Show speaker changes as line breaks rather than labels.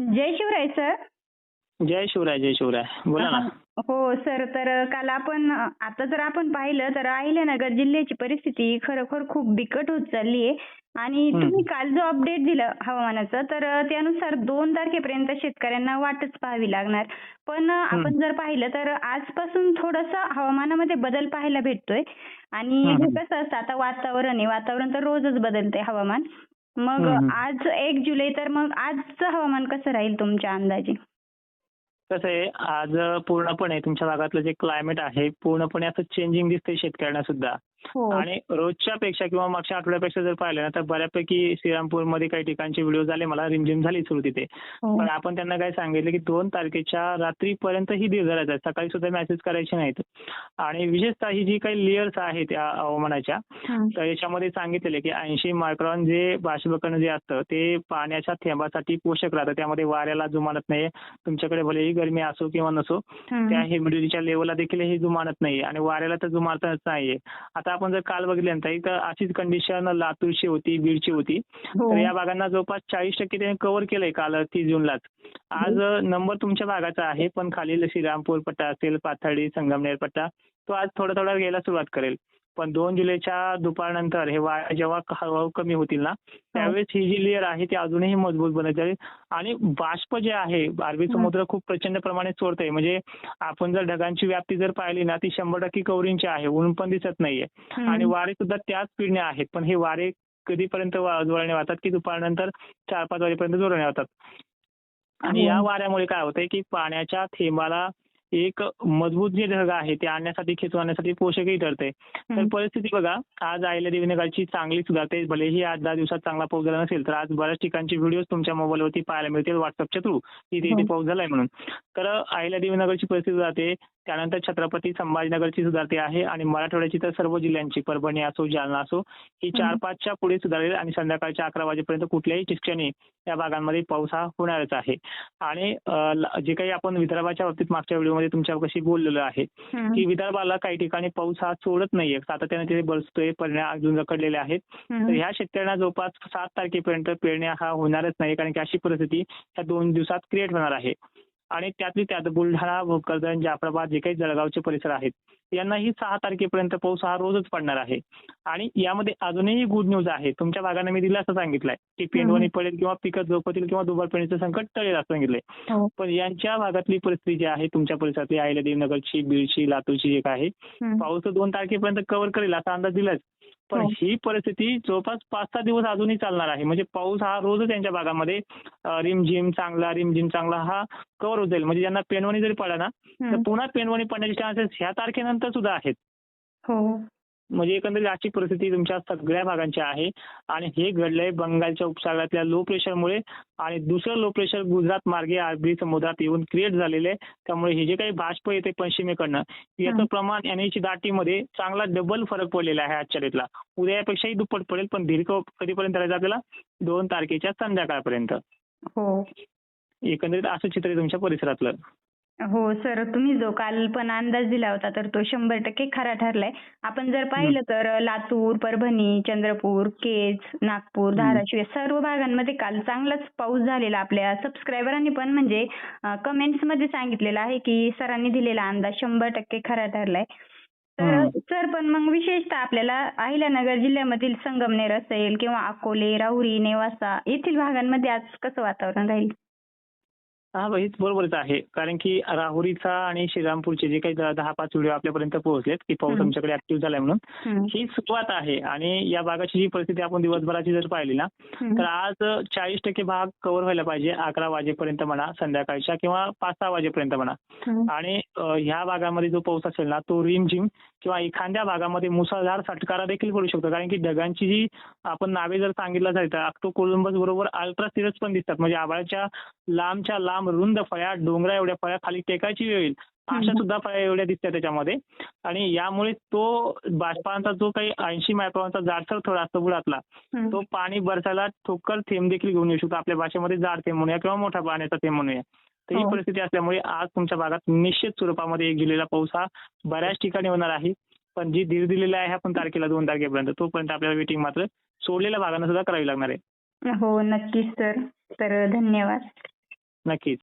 जय Shivray sir.
जय शिवराय जय शिवराय. बोला ना.
हो सर तर काल आपण आता जर आपण पाहिलं तर अहिल्यानगर जिल्ह्याची परिस्थिती खरोखर खूप बिकट होत चालली आहे. आणि. तुम्ही काल जो अपडेट दिला हवामानाचा तर त्यानुसार दोन तारखेपर्यंत शेतकऱ्यांना वाटच पाहावी लागणार. पण आपण जर पाहिलं तर आजपासून थोडंसं हवामानामध्ये बदल पाहायला भेटतोय. आणि. कसं असतं आता वातावरण आहे. वातावरण तर रोजच बदलतंय हवामान. मग. आज एक जुलै तर मग आजचं हवामान कसं राहील तुमच्या अंदाजे
कसं आहे आज पूर्णपणे तुमच्या भागातलं जे क्लायमेट आहे पूर्णपणे असं चेंजिंग दिसतंय शेतकऱ्यांना सुद्धा आणि रोजच्या पेक्षा किंवा मागच्या आठवड्यापेक्षा जर पाहिलं ना तर बऱ्यापैकी श्रीरामपूरमध्ये काही ठिकाणचे व्हिडिओ झाले मला रिमझिम झाली सुरू तिथे.
हो.
पण आपण त्यांना काय सांगितलं की दोन तारखेच्या रात्रीपर्यंत ही धीर धरायचा. सकाळी सुद्धा मेसेज करायचे नाहीत. आणि विशेषतः ही जी काही लेयर्स आहेत या हवामानाच्या
हं.
तर याच्यामध्ये सांगितलेलं की ऐंशी मायक्रॉन जे बाष्पीभवन जे असतं ते पाण्याच्या थेंबासाठी पोषक राहतं. त्यामध्ये वाऱ्याला जुमानत नाही तुमच्याकडे भलेही गरमी असो किंवा नसो
हं.
त्या ह्युमिडिटीच्या लेवलला देखील हे जुमानत नाहीये. आणि वाऱ्याला तर जुमानतच नाहीये. आता आपण जर काल बघितल्यानंतर इथं अशीच कंडिशन लातूरची होती बीडची होती.
हो.
तर या भागांना जवळपास चाळीस टक्के त्याने कव्हर केलंय काल तीस जूनलाच. आज नंबर तुमच्या भागाचा आहे पण खालील श्रीरामपूर पट्टा असेल पाथर्डी संगमनेर पट्टा तो आज थोडा थोडा घ्यायला सुरुवात करेल. पण दोन जुलैच्या दुपारनंतर हे वारे जेव्हा हळूहळू कमी होतील ना त्यावेळेस ही जी लेअर आहे ती अजूनही मजबूत बनत जाईल. आणि बाष्प जे आहे अरबी समुद्र खूप प्रचंड प्रमाणे चोरतंय. म्हणजे आपण जर ढगांची व्याप्ती जर पाहिली ना ती शंभर टक्के कव्हरिंगची आहे ऊन पण दिसत नाहीये.
हं.
आणि वारे सुद्धा त्याच स्पीडने आहेत. पण हे वारे कधीपर्यंत जोराने वाहतात की दुपारनंतर चार पाच वाजेपर्यंत जोराने वाहतात. आणि
हो.
या वाऱ्यामुळे काय होतंय की पाण्याच्या थेंबाला एक मजबूत जे ढग आहे ते आणण्यासाठी खेचून आणण्यासाठी पोषकही ठरते तर. परिस्थिती बघा आज आयला देवीनगरची चांगली सुधारते भलेही आठ दहा दिवसात चांगला पाऊस झाला नसेल तर आज बऱ्याच ठिकाणचे व्हिडिओ तुमच्या मोबाईलवरती पाहायला मिळतील व्हॉट्सअपच्या थ्रू इथे इथे. पाऊस झालाय म्हणून तर आयला देवीनगरची परिस्थिती सुधारते त्यानंतर छत्रपती संभाजीनगरची सुधारते आहे आणि मराठवाड्याची तर सर्व जिल्ह्यांची परभणी असो जालना असो ही चार. पाचच्या पुढे सुधारेल आणि संध्याकाळच्या अकरा वाजेपर्यंत कुठल्याही ठिकाणी या भागांमध्ये पाऊस हा होणारच आहे आणि जे काही आपण विदर्भाच्या बाबतीत मागच्या व्हिडिओमध्ये तुमच्यापाशी बोललेलो आहे. की विदर्भाला काही ठिकाणी पाऊस हा सोडत नाहीये सातत्याने तिथे बरसतोय परिणाम अजून रखडलेले आहेत तर. ह्या शेतकऱ्यांना जवळपास सात तारखेपर्यंत पेरण्या हा होणारच नाही कारण की अशी परिस्थिती ह्या दोन दिवसात क्रिएट होणार आहे आणि त्यातली त्यात बुलढाणा भोकरदन जाफराबाद जे काही जळगावचे परिसर आहेत यांनाही सहा तारखेपर्यंत पाऊस हा रोजच पडणार आहे. आणि यामध्ये अजूनही गुड न्यूज आहे. तुमच्या भागाने मी दिलं असं सांगितलंय की पेंडवणी पडेल किंवा पिकं जोपतील किंवा दुबार पेरणीचं संकट टळेल असं सांगितलंय.
हो.
पण यांच्या भागातली परिस्थिती जी आहे तुमच्या परिसरातली आयला देवनगरची बीडची लातूरची जे काय आहे. पाऊस दोन तारखेपर्यंत कव्हर करेल असा अंदाज दिलाच पण
हो.
ही परिस्थिती जवळपास पाच सहा दिवस अजूनही चालणार आहे म्हणजे पाऊस हा रोजच यांच्या भागामध्ये रिमझिम चांगला रिमझिम चांगला हा कव्हर होत जाईल म्हणजे ज्यांना पेनवणी जरी पडला ना तर. पुन्हा पेनवणी पडण्याचे चान्सेस ह्या तारखेनंतर सुद्धा आहेत
हो
म्हणजे एकंदरीत अशी परिस्थिती तुमच्या सगळ्या भागांची आहे. आणि हे घडलंय बंगालच्या उपसागरातल्या लो प्रेशरमुळे आणि दुसरं लो प्रेशर गुजरात मार्गे अरबी समुद्रात येऊन क्रिएट झालेलं आहे. त्यामुळे हे जे काही बाष्प येते पश्चिमेकडनं याचं. प्रमाण याची दाटीमध्ये चांगला डबल फरक पडलेला आहे आजच्या डेटला. उद्या यापेक्षाही दुप्पट पडेल पण दीर्घ कधीपर्यंत राहायचं आपल्याला? दोन तारखेच्या संध्याकाळपर्यंत.
हो.
एकंदरीत असं चित्र आहे तुमच्या परिसरातलं.
हो सर तुम्ही जो काल पण अंदाज दिला होता तर तो शंभर टक्के खरा ठरलाय. आपण जर पाहिलं तर लातूर परभणी चंद्रपूर केज नागपूर धाराशिव या सर्व भागांमध्ये काल चांगलाच पाऊस झालेला आपल्या सबस्क्रायबरांनी पण म्हणजे कमेंट्समध्ये सांगितलेलं आहे की सरांनी दिलेला अंदाज शंभर टक्के खरा ठरलाय. तर. सर पण मग विशेषतः आपल्याला अहिल्यानगर जिल्ह्यामधील संगमनेर असेल किंवा अकोले राहुरी नेवासा येथील भागांमध्ये आज कसं वातावरण राहील?
हा हेच बरोबरच आहे कारण की राहुरीचा आणि श्रीरामपूरचे जे काही दहा पाच व्हिडिओ आपल्यापर्यंत पोहोचलेत की पाऊस. आमच्याकडे ऍक्टिव्ह झालाय म्हणून
हं.
सुरुवात आहे आणि या भागाची जी परिस्थिती आपण दिवसभराची जर पाहिली ना. तर आज चाळीस टक्के भाग कव्हर व्हायला पाहिजे अकरा वाजेपर्यंत म्हणा संध्याकाळच्या किंवा पाच सहा वाजेपर्यंत म्हणा. आणि ह्या भागामध्ये जो पाऊस असेल ना तो रिमझिम किंवा एखाद्या भागामध्ये मुसळधार फटकारा देखील पडू शकतो कारण की ढगांची जी आपण नावे जर सांगितलं जाईल तर अक्टो कोलंबस बरोबर अल्ट्रा सिरस पण दिसतात म्हणजे आभाळाच्या लांबच्या लांब रुंद फळ्या डोंगरा एवढ्या फळ्या खाली टेकायची वेळ येईल. अशा. सुद्धा फळ्या एवढ्या दिसतात त्याच्यामध्ये. आणि यामुळे तो बाष्पांचा जो काही ऐंशी मायक्रॉनचा जाडसर थोडा असतो बुडातला. तो पाणी बरसायला ठोकर थेंब देखील घेऊन येऊ शकतो. आपल्या भाषेमध्ये जाड थेंब म्हणूया किंवा मोठा पाण्याचा थेंब म्हणूया. तर ही
हो.
परिस्थिती असल्यामुळे आज तुमच्या भागात निश्चित स्वरूपामध्ये एक जुलैला पाऊस हा बऱ्याच ठिकाणी होणार आहे. पण जी धीर दिलेला आहे आपण तारखेला दोन तारखेपर्यंत तोपर्यंत आपल्याला वेटिंग मात्र सोडलेल्या भागांना सुद्धा करावी लागणार आहे.
हो नक्कीच सर. तर धन्यवाद.
नक्कीच